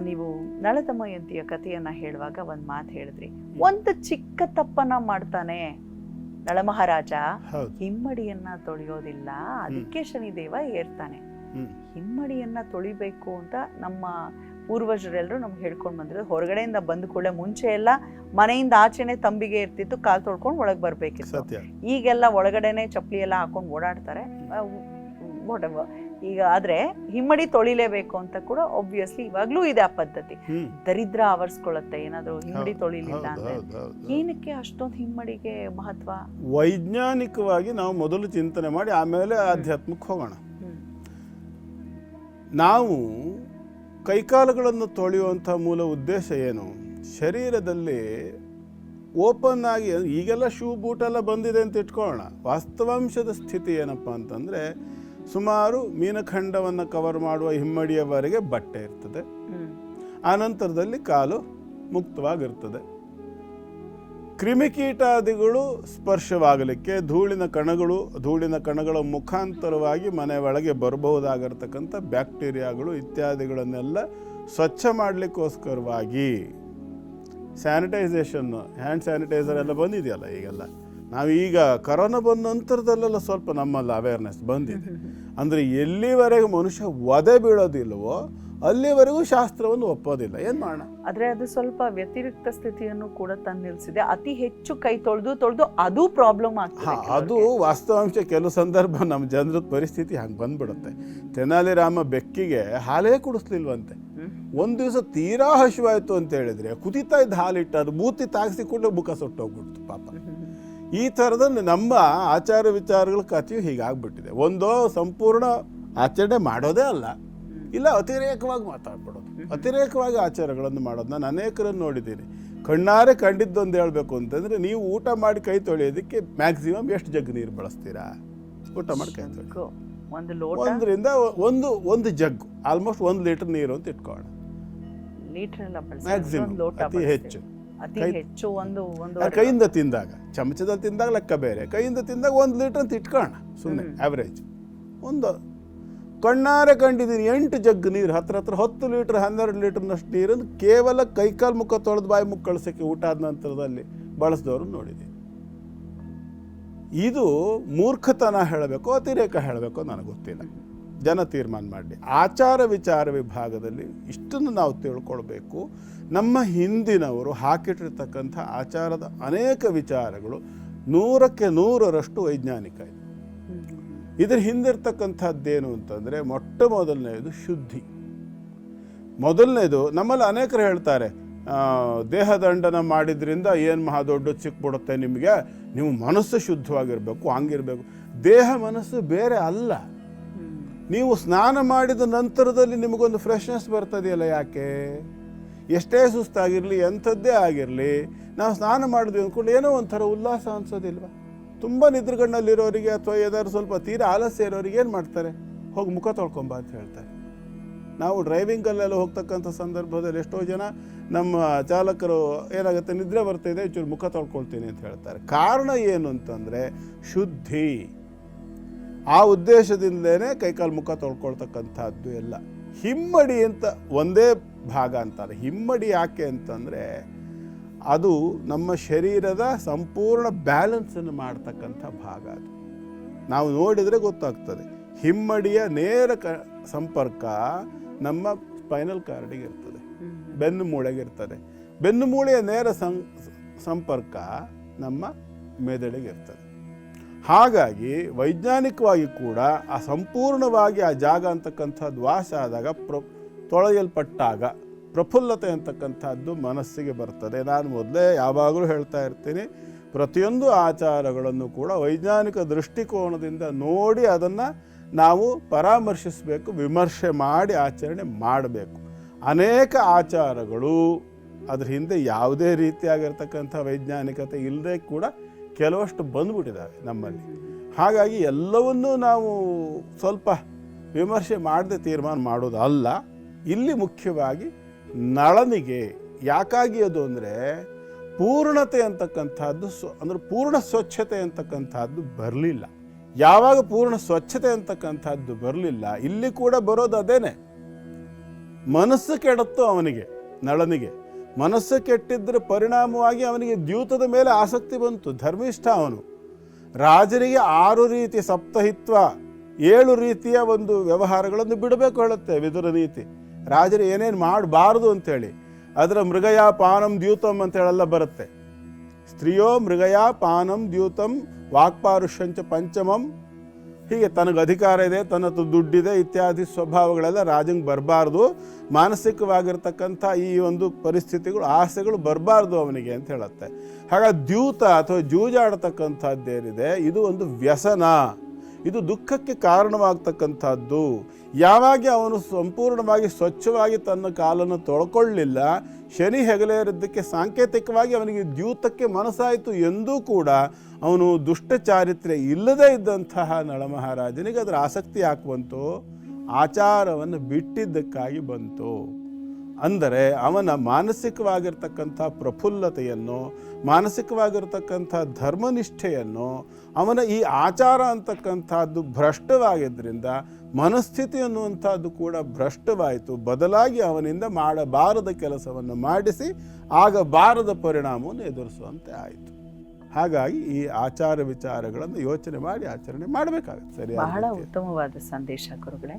ನೀವು ನಳದಮಯಂತಿಯ ಕಥೆಯನ್ನ ಹೇಳುವಾಗ ಒಂದ್ ಮಾತು ಹೇಳಿದ್ರಿ. ಒಂದು ಚಿಕ್ಕ ತಪ್ಪನ್ನ ಮಾಡ್ತಾನೆ ನಳಮಹಾರಾಜ ಹಿಮ್ಮಡಿಯನ್ನ ತೊಳೆಯೋದಿಲ್ಲ. ಅದಕ್ಕೆ ಶನಿದೇವ ಏರ್ತಾನೆ. ಹಿಮ್ಮಡಿಯನ್ನ ತೊಳಿಬೇಕು ಅಂತ ನಮ್ಮ ಪೂರ್ವಜರೆಲ್ಲರೂ ನಮ್ಗೆ ಹೇಳ್ಕೊಂಡು ಬಂದಿರೋದು ಹೊರಗಡೆಯಿಂದ ಬಂದ ಕೂಡಲೇ ಮುಂಚೆ ಎಲ್ಲ ಮನೆಯಿಂದ ಆಚೆನೆ ತಂಬಿಗೆ ಇರ್ತಿತ್ತು ಕಾಲ್ ತೊಳ್ಕೊಂಡು ಒಳಗೆ ಬರ್ಬೇಕಿತ್ತು. ಈಗೆಲ್ಲ ಒಳಗಡೆನೆ ಚಪ್ಪಲಿ ಎಲ್ಲ ಹಾಕೊಂಡು ಓಡಾಡ್ತಾರೆ. ಈಗ ಆದ್ರೆ ಹಿಮ್ಮಡಿ ತೊಳಿಲೇಬೇಕು ಅಂತ ಕೂಡ ಒಬ್ವಿಯಸ್ಲಿ ಇವಾಗ್ಲೂ ಇದೆ ಆ ಪದ್ಧತಿ. ದರಿದ್ರ ಆವರಿಸ್ಕೊಳ್ಳುತ್ತೆ ಏನಾದರೂ ಹಿಮ್ಮಡಿ ತೊಳಿಲಿಲ್ಲ ಅಂದ್ರೆ. ಏನಕ್ಕೆ ಅಷ್ಟೊಂದು ಹಿಮ್ಮಡಿಗೆ ಮಹತ್ವ? ವೈಜ್ಞಾನಿಕವಾಗಿ ನಾವು ಮೊದಲು ಚಿಂತನೆ ಮಾಡಿ ಆಮೇಲೆ ಆಧ್ಯಾತ್ಮಕ್ಕೆ ಹೋಗೋಣ. ನಾವು ಕೈಕಾಲುಗಳನ್ನು ತೊಳೆಯುವಂಥ ಮೂಲ ಉದ್ದೇಶ ಏನು? ಶರೀರದಲ್ಲಿ ಓಪನ್ ಆಗಿ ಈಗೆಲ್ಲ ಶೂ ಬೂಟೆಲ್ಲ ಬಂದಿದೆ ಅಂತ ಇಟ್ಕೊಳ್ಳೋಣ. ವಾಸ್ತವಾಂಶದ ಸ್ಥಿತಿ ಏನಪ್ಪ ಅಂತಂದರೆ ಸುಮಾರು ಮೀನಖಂಡವನ್ನು ಕವರ್ ಮಾಡುವ ಹಿಮ್ಮಡಿಯವರೆಗೆ ಬಟ್ಟೆ ಇರ್ತದೆ. ಆನಂತರದಲ್ಲಿ ಕಾಲು ಮುಕ್ತವಾಗಿರ್ತದೆ. ಕ್ರಿಮಿಕೀಟಾದಿಗಳು ಸ್ಪರ್ಶವಾಗಲಿಕ್ಕೆ ಧೂಳಿನ ಕಣಗಳು ಧೂಳಿನ ಕಣಗಳ ಮುಖಾಂತರವಾಗಿ ಮನೆ ಒಳಗೆ ಬರಬಹುದಾಗಿರ್ತಕ್ಕಂಥ ಬ್ಯಾಕ್ಟೀರಿಯಾಗಳು ಇತ್ಯಾದಿಗಳನ್ನೆಲ್ಲ ಸ್ವಚ್ಛ ಮಾಡಲಿಕ್ಕೋಸ್ಕರವಾಗಿ. ಸ್ಯಾನಿಟೈಸೇಷನ್ ಹ್ಯಾಂಡ್ ಸ್ಯಾನಿಟೈಸರ್ ಎಲ್ಲ ಬಂದಿದೆಯಲ್ಲ ಈಗೆಲ್ಲ? ನಾವು ಈಗ ಕರೋನಾ ಬಂದ ನಂತರದಲ್ಲೆಲ್ಲ ಸ್ವಲ್ಪ ನಮ್ಮಲ್ಲಿ ಅವೇರ್ನೆಸ್ ಬಂದಿದೆ. ಅಂದರೆ ಎಲ್ಲಿವರೆಗೂ ಮನುಷ್ಯ ಒದೆ ಬೀಳೋದಿಲ್ವೋ ಅಲ್ಲಿವರೆಗೂ ಶಾಸ್ತ್ರವನ್ನು ಒಪ್ಪೋದಿಲ್ಲ. ಏನು ಮಾಡೋಣ? ಆದರೆ ಅದು ಸ್ವಲ್ಪ ವ್ಯತಿರಿಕ್ತ ಸ್ಥಿತಿಯನ್ನು ಕೂಡ ತಂದು ನಿಲ್ಲಿಸಿದೆ ಅತಿ ಹೆಚ್ಚು ಕೈ ತೊಳೆದು ತೊಳೆದು ಅದು ಪ್ರಾಬ್ಲಮ್ ಆಗ್ತದೆ ಹಾ ಅದು ವಾಸ್ತವಾಂಶ ಕೆಲವು ಸಂದರ್ಭ ನಮ್ಮ ಜನರ ಪರಿಸ್ಥಿತಿ ಹಂಗೆ ಬಂದ್ಬಿಡುತ್ತೆ. ತೆನಾಲಿರಾಮ ಬೆಕ್ಕಿಗೆ ಹಾಲೇ ಕುಡಿಸ್ಲಿಲ್ವಂತೆ. ಒಂದು ದಿವಸ ತೀರಾ ಹಸಿವಾಯಿತು ಅಂತ ಹೇಳಿದ್ರೆ ಕುದಿತಾ ಇದ್ದ ಹಾಲಿಟ್ಟು ಅದು ಮೂತಿ ತಾಗಿಸಿಕೊಂಡು ಮುಖ ಸುಟ್ಟೋಗ್ಬಿಡ್ತು ಪಾಪ. ಈ ಥರದ ನಮ್ಮ ಆಚಾರ ವಿಚಾರಗಳ ಕಥೆಯು ಹೀಗಾಗ್ಬಿಟ್ಟಿದೆ. ಒಂದೋ ಸಂಪೂರ್ಣ ಆಚರಣೆ ಮಾಡೋದೇ ಅಲ್ಲ. ಇಲ್ಲ ಅತಿರೇಕವಾಗಿ ಮಾತಾಡ್ಬಿಡೋದು. ಅತಿರೇಕವಾಗಿ ಆಚಾರಗಳನ್ನು ಮಾಡೋದು. ನಾನು ಅನೇಕರನ್ನು ನೋಡಿದ್ದೀನಿ. ಕಣ್ಣಾರೆ ಕಂಡಿದ್ದೊಂದು ಹೇಳಬೇಕು ಅಂತಂದರೆ ನೀವು ಊಟ ಮಾಡಿ ಕೈ ತೊಳೆಯೋದಕ್ಕೆ ಮ್ಯಾಕ್ಸಿಮಮ್ ಎಷ್ಟು ಜಗ್ ನೀರು ಬಳಸ್ತೀರಾ? ಊಟ ಮಾಡಿ ಕೈ ತೊಳಿ ಒಂದು ಲೋಟ? ಒಂದರಿಂದ ಒಂದು ಒಂದು ಜಗ್. ಆಲ್ಮೋಸ್ಟ್ ಒಂದು ಲೀಟರ್ ನೀರು ಅಂತ ಇಟ್ಕೊಳ್ಳೋಣ. ಮ್ಯಾಕ್ಸಿಮಮ್. ಅತಿ ಹೆಚ್ಚು. ಅತಿ ಹೆಚ್ಚು ಒಂದು ಒಂದು ಕೈಯಿಂದ ತಿಂದಾಗ ಚಮಚದಲ್ಲಿ ತಿಂದಾಗ ಲೆಕ್ಕ ಬೇರೆ. ಕೈಯಿಂದ ತಿಂದಾಗ ಒಂದು ಲೀಟರ್ ಅಂತ ಇಟ್ಕೋಣ ಸುಮ್ಮನೆ ಆವ್ರೇಜ್ ಒಂದು ಕಣ್ಣಾರೆ ಕಂಡಿದ್ದೀನಿ ಎಂಟು ಜಗ್ ನೀರು ಹತ್ರ ಹತ್ರ ಹತ್ತು ಲೀಟ್ರ್ ಹನ್ನೆರಡು ಲೀಟರ್ನಷ್ಟು ನೀರನ್ನು ಕೇವಲ ಕೈಕಾಲು ಮುಖ ತೊಳೆದು ಬಾಯಿ ಮುಖ ಕಳಿಸೋಕ್ಕೆ ಊಟ ಆದ ನಂತರದಲ್ಲಿ ಬಳಸಿದವರು ನೋಡಿದ್ದೀನಿ ಇದು ಮೂರ್ಖತನ ಹೇಳಬೇಕು ಅತಿರೇಕ ಹೇಳಬೇಕು ನನಗೆ ಗೊತ್ತಿಲ್ಲ. ಜನ ತೀರ್ಮಾನ ಮಾಡಲಿ ಆಚಾರ ವಿಚಾರ ವಿಭಾಗದಲ್ಲಿ ಇಷ್ಟನ್ನು ನಾವು ತಿಳ್ಕೊಳ್ಬೇಕು. ನಮ್ಮ ಹಿಂದಿನವರು ಹಾಕಿಟ್ಟಿರ್ತಕ್ಕಂಥ ಆಚಾರದ ಅನೇಕ ವಿಚಾರಗಳು ನೂರಕ್ಕೆ ನೂರರಷ್ಟು ವೈಜ್ಞಾನಿಕ ಇದೆ. ಇದರ ಹಿಂದಿರ್ತಕ್ಕಂಥದ್ದೇನು ಅಂತಂದರೆ ಮೊಟ್ಟ ಮೊದಲನೆಯದು ಶುದ್ಧಿ. ಮೊದಲನೇದು ನಮ್ಮಲ್ಲಿ ಅನೇಕರು ಹೇಳ್ತಾರೆ ದೇಹದಂಡನ ಮಾಡಿದ್ರಿಂದ ಏನು ಮಹಾ ದೊಡ್ಡ ಸಿಕ್ಬಿಡುತ್ತೆ ನಿಮಗೆ? ನೀವು ಮನಸ್ಸು ಶುದ್ಧವಾಗಿರಬೇಕು, ಹಂಗಿರಬೇಕು. ದೇಹ ಮನಸ್ಸು ಬೇರೆ ಅಲ್ಲ. ನೀವು ಸ್ನಾನ ಮಾಡಿದ ನಂತರದಲ್ಲಿ ನಿಮಗೊಂದು ಫ್ರೆಶ್ನೆಸ್ ಬರ್ತದೆಯಲ್ಲ ಯಾಕೆ? ಎಷ್ಟೇ ಸುಸ್ತಾಗಿರಲಿ, ಎಂಥದ್ದೇ ಆಗಿರಲಿ, ನಾವು ಸ್ನಾನ ಮಾಡಿದ್ವಿ ಅಂದ್ಕೊಂಡು ಏನೋ ಒಂಥರ ಉಲ್ಲಾಸ ಅನ್ಸೋದಿಲ್ವಾ? ತುಂಬ ನಿದ್ರೆಗಣ್ಣಲ್ಲಿರೋರಿಗೆ ಅಥವಾ ಏನಾದ್ರು ಸ್ವಲ್ಪ ತೀರಾ ಆಲಸ್ಯ ಇರೋರಿಗೆ ಏನು ಮಾಡ್ತಾರೆ? ಹೋಗಿ ಮುಖ ತೊಳ್ಕೊಂಬ ಅಂತ ಹೇಳ್ತಾರೆ. ನಾವು ಡ್ರೈವಿಂಗಲ್ಲೆಲ್ಲ ಹೋಗ್ತಕ್ಕಂಥ ಸಂದರ್ಭದಲ್ಲಿ ಎಷ್ಟೋ ಜನ ನಮ್ಮ ಚಾಲಕರು, ಏನಾಗುತ್ತೆ, ನಿದ್ರೆ ಬರ್ತಿದೆ ಚೂರು ಮುಖ ತೊಳ್ಕೊಳ್ತೀನಿ ಅಂತ ಹೇಳ್ತಾರೆ. ಕಾರಣ ಏನು ಅಂತಂದರೆ ಶುದ್ಧಿ. ಆ ಉದ್ದೇಶದಿಂದಲೇ ಕೈಕಾಲು ಮುಖ ತೊಳ್ಕೊಳ್ತಕ್ಕಂಥದ್ದು ಎಲ್ಲ. ಹಿಮ್ಮಡಿ ಅಂತ ಒಂದೇ ಭಾಗ ಅಂತಾರೆ. ಹಿಮ್ಮಡಿ ಯಾಕೆ ಅಂತಂದರೆ ಅದು ನಮ್ಮ ಶರೀರದ ಸಂಪೂರ್ಣ ಬ್ಯಾಲೆನ್ಸನ್ನು ಮಾಡ್ತಕ್ಕಂಥ ಭಾಗ ಅದು. ನಾವು ನೋಡಿದರೆ ಗೊತ್ತಾಗ್ತದೆ. ಹಿಮ್ಮಡಿಯ ನೇರ ಕ ಸಂಪರ್ಕ ನಮ್ಮ ಸ್ಪೈನಲ್ ಕಾರ್ಡಿಗೆ ಇರ್ತದೆ. ಬೆನ್ನು ಮೂಳೆಗೆ ಇರ್ತದೆ. ಬೆನ್ನು ಮೂಳೆಯ ನೇರ ಸಂ ಸಂಪರ್ಕ ನಮ್ಮ ಮೆದುಳಿಗೆ ಇರ್ತದೆ. ಹಾಗಾಗಿ ವೈಜ್ಞಾನಿಕವಾಗಿ ಕೂಡ ಆ ಸಂಪೂರ್ಣವಾಗಿ ಆ ಜಾಗ ಅಂತಕ್ಕಂಥದ್ದು ವಾಸ ಆದಾಗ ಪ್ರ, ತೊಳೆಯಲ್ಪಟ್ಟಾಗ ಪ್ರಫುಲ್ಲತೆ ಅಂತಕ್ಕಂಥದ್ದು ಮನಸ್ಸಿಗೆ ಬರ್ತದೆ. ನಾನು ಮೊದಲೇ ಯಾವಾಗಲೂ ಹೇಳ್ತಾ ಇರ್ತೀನಿ, ಪ್ರತಿಯೊಂದು ಆಚಾರಗಳನ್ನು ಕೂಡ ವೈಜ್ಞಾನಿಕ ದೃಷ್ಟಿಕೋನದಿಂದ ನೋಡಿ ಅದನ್ನು ನಾವು ಪರಾಮರ್ಶಿಸಬೇಕು, ವಿಮರ್ಶೆ ಮಾಡಿ ಆಚರಣೆ ಮಾಡಬೇಕು. ಅನೇಕ ಆಚಾರಗಳು ಅದರ ಹಿಂದೆ ಯಾವುದೇ ರೀತಿಯಾಗಿರ್ತಕ್ಕಂಥ ವೈಜ್ಞಾನಿಕತೆ ಇಲ್ಲದೆ ಕೂಡ ಕೆಲವಷ್ಟು ಬಂದ್ಬಿಟ್ಟಿದ್ದಾವೆ ನಮ್ಮಲ್ಲಿ. ಹಾಗಾಗಿ ಎಲ್ಲವನ್ನೂ ನಾವು ಸ್ವಲ್ಪ ವಿಮರ್ಶೆ ಮಾಡದೆ ತೀರ್ಮಾನ ಮಾಡೋದಲ್ಲ. ಇಲ್ಲಿ ಮುಖ್ಯವಾಗಿ ನಳನಿಗೆ ಯಾಕಾಗಿ ಅದು ಅಂದರೆ ಪೂರ್ಣತೆ ಅಂತಕ್ಕಂಥದ್ದು ಸ್ವ, ಅಂದರೆ ಪೂರ್ಣ ಸ್ವಚ್ಛತೆ ಅಂತಕ್ಕಂಥದ್ದು ಬರಲಿಲ್ಲ. ಯಾವಾಗ ಪೂರ್ಣ ಸ್ವಚ್ಛತೆ ಅಂತಕ್ಕಂಥದ್ದು ಬರಲಿಲ್ಲ, ಇಲ್ಲಿ ಕೂಡ ಬರೋದು ಅದೇನೆ. ಮನಸ್ಸು ಕೆಡತ್ತು ಅವನಿಗೆ, ನಳನಿಗೆ. ಮನಸ್ಸು ಕೆಟ್ಟಿದ್ದರ ಪರಿಣಾಮವಾಗಿ ಅವನಿಗೆ ದ್ಯೂತದ ಮೇಲೆ ಆಸಕ್ತಿ ಬಂತು. ಧರ್ಮಿಷ್ಠ ಅವನು. ರಾಜರಿಗೆ ಆರು ರೀತಿ ಸಪ್ತಹಿತ್ವ, ಏಳು ರೀತಿಯ ಒಂದು ವ್ಯವಹಾರಗಳನ್ನು ಬಿಡಬೇಕು ಹೇಳುತ್ತೆ ವಿದುರ ನೀತಿ. ರಾಜರು ಏನೇನು ಮಾಡಬಾರ್ದು ಅಂತೇಳಿ, ಅದರ ಮೃಗಯ ಪಾನಂ ದ್ಯೂತಂ ಅಂತೇಳೆಲ್ಲ ಬರುತ್ತೆ. ಸ್ತ್ರೀಯೋ ಮೃಗಯ ಪಾನಂ ದ್ಯೂತಂ ವಾಕ್ಪಾರುಷ್ಯಂಚ ಪಂಚಮಂ ಹೀಗೆ ತನಗೆ ಅಧಿಕಾರ ಇದೆ ತನ್ನ ದುಡ್ಡಿದೆ ಇತ್ಯಾದಿ ಸ್ವಭಾವಗಳೆಲ್ಲ ರಾಜಂಗೆ ಬರಬಾರ್ದು. ಮಾನಸಿಕವಾಗಿರ್ತಕ್ಕಂಥ ಈ ಒಂದು ಪರಿಸ್ಥಿತಿಗಳು, ಆಸೆಗಳು ಬರಬಾರ್ದು ಅವನಿಗೆ ಅಂತ ಹೇಳುತ್ತೆ. ಹಾಗಾಗಿ ದ್ಯೂತ ಅಥವಾ ಜೂಜಾಡತಕ್ಕಂಥದ್ದೇನಿದೆ ಇದು ಒಂದು ವ್ಯಸನ. ಇದು ದುಃಖಕ್ಕೆ ಕಾರಣವಾಗ್ತಕ್ಕಂಥದ್ದು. ಯಾವಾಗ ಅವನು ಸಂಪೂರ್ಣವಾಗಿ ಸ್ವಚ್ಛವಾಗಿ ತನ್ನ ಕಾಲನ್ನು ತೊಳ್ಕೊಳ್ಳಿಲ್ಲ, ಶನಿ ಹೆಗಲೇರಿದ್ದಕ್ಕೆ ಸಾಂಕೇತಿಕವಾಗಿ ಅವನಿಗೆ ದ್ಯೂತಕ್ಕೆ ಮನಸ್ಸಾಯಿತು ಎಂದೂ ಕೂಡ ಅವನು ದುಷ್ಟ ಚಾರಿತ್ರ್ಯ ಇಲ್ಲದೇ ಇದ್ದಂತಹ ನಳಮಹಾರಾಜನಿಗೆ ಅದರ ಆಸಕ್ತಿ ಯಾಕೆ ಬಂತು? ಆಚಾರವನ್ನು ಬಿಟ್ಟಿದ್ದಕ್ಕಾಗಿ ಬಂತು. ಅಂದರೆ ಅವನ ಮಾನಸಿಕವಾಗಿರ್ತಕ್ಕಂಥ ಪ್ರಫುಲ್ಲತೆಯನ್ನು, ಮಾನಸಿಕವಾಗಿರ್ತಕ್ಕಂಥ ಧರ್ಮನಿಷ್ಠೆಯನ್ನು, ಅವನ ಈ ಆಚಾರ ಅಂತಕ್ಕಂಥದ್ದು ಭ್ರಷ್ಟವಾಗಿದ್ದರಿಂದ, ಮನಸ್ಥಿತಿ ಅನ್ನುವಂಥದ್ದು ಕೂಡ ಭ್ರಷ್ಟವಾಯಿತು. ಬದಲಾಗಿ ಅವನಿಂದ ಮಾಡಬಾರದ ಕೆಲಸವನ್ನು ಮಾಡಿಸಿ, ಆಗಬಾರದ ಪರಿಣಾಮವನ್ನು ಎದುರಿಸುವಂತೆ ಆಯಿತು. ಹಾಗಾಗಿ ಈ ಆಚಾರ ವಿಚಾರಗಳನ್ನು ಯೋಚನೆ ಮಾಡಿ ಆಚರಣೆ ಮಾಡಬೇಕಾಗುತ್ತೆ. ಬಹಳ ಉತ್ತಮವಾದ ಸಂದೇಶ ಗುರುಗಳೇ.